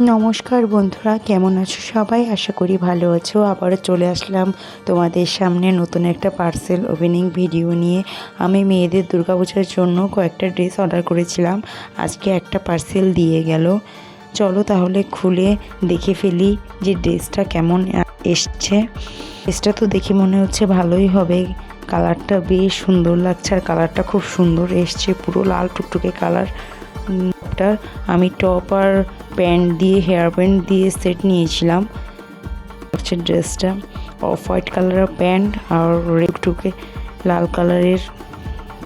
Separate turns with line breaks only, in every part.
নমস্কার বন্ধুরা, কেমন আছো সবাই? আশা করি ভালো আছো। আবারও চলে আসলাম তোমাদের সামনে নতুন একটা পার্সেল ওপেনিং ভিডিও নিয়ে। আমি মেয়েদের দুর্গাপূজার জন্য কয়েকটা ড্রেস অর্ডার করেছিলাম। আজকে একটা পার্সেল দিয়ে গেল। চলো তাহলে খুলে দেখে ফেলি যে ড্রেসটা কেমন এসছে। ড্রেসটা তো দেখে মনে হচ্ছে ভালোই হবে। কালারটা বেশ সুন্দর লাগছে আর কালারটা খুব সুন্দর এসছে। পুরো লাল টুকটুকে কালার একটা আমি টপ আর প্যান্ট দিয়ে হেয়ার ব্যান্ড দিয়ে সেট নিয়েছিলাম। হচ্ছে ড্রেসটা অফ হোয়াইট কালারের প্যান্ট আর টুকে লাল কালারের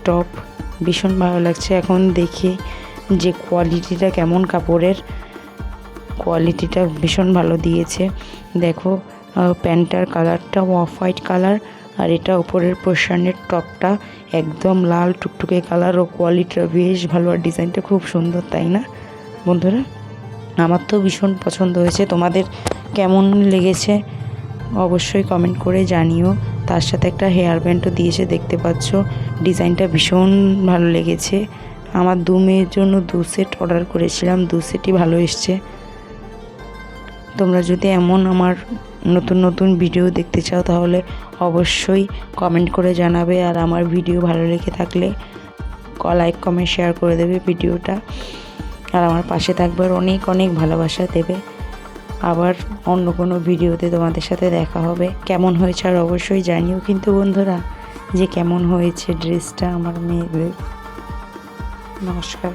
টপ ভীষণ ভালো লাগছে। এখন দেখি যে কোয়ালিটিটা কেমন কাপড়ের। কোয়ালিটিটা ভীষণ ভালো দিয়েছে। দেখো প্যান্টটার কালারটা অফ হোয়াইট কালার আর এটা উপরের পোর্শনের টপটা একদম লাল, টুকটুকে কালার ও কোয়ালিটিটা বেশ ভালো আর ডিজাইনটা খুব সুন্দর, তাই না? বন্ধুরা, আমার তো ভীষণ পছন্দ হয়েছে। তোমাদের কেমন লেগেছে অবশ্যই কমেন্ট করে জানিও। তার সাথে একটা হেয়ার ব্যান্ডও দিয়েছে, দেখতে পাচ্ছ। ডিজাইনটা ভীষণ ভালো লেগেছে। আমার দু মেয়ের জন্য দু সেট অর্ডার করেছিলাম, দু সেটই ভালো এসছে। তোমরা যদি এমন আমার নতুন নতুন ভিডিও দেখতে চাও তাহলে অবশ্যই কমেন্ট করে জানাবে আর আমার ভিডিও ভালো লেগে থাকলে লাইক কমেন্ট শেয়ার করে দেবে ভিডিওটা আর আমার পাশে থাকবে আর অনেক অনেক ভালোবাসা দেবে। আবার অন্য কোনো ভিডিওতে তোমাদের সাথে দেখা হবে। কেমন হয়েছে আর অবশ্যই জানিও কিন্তু বন্ধুরা যে কেমন হয়েছে ড্রেসটা আমার মেয়েদের। নমস্কার।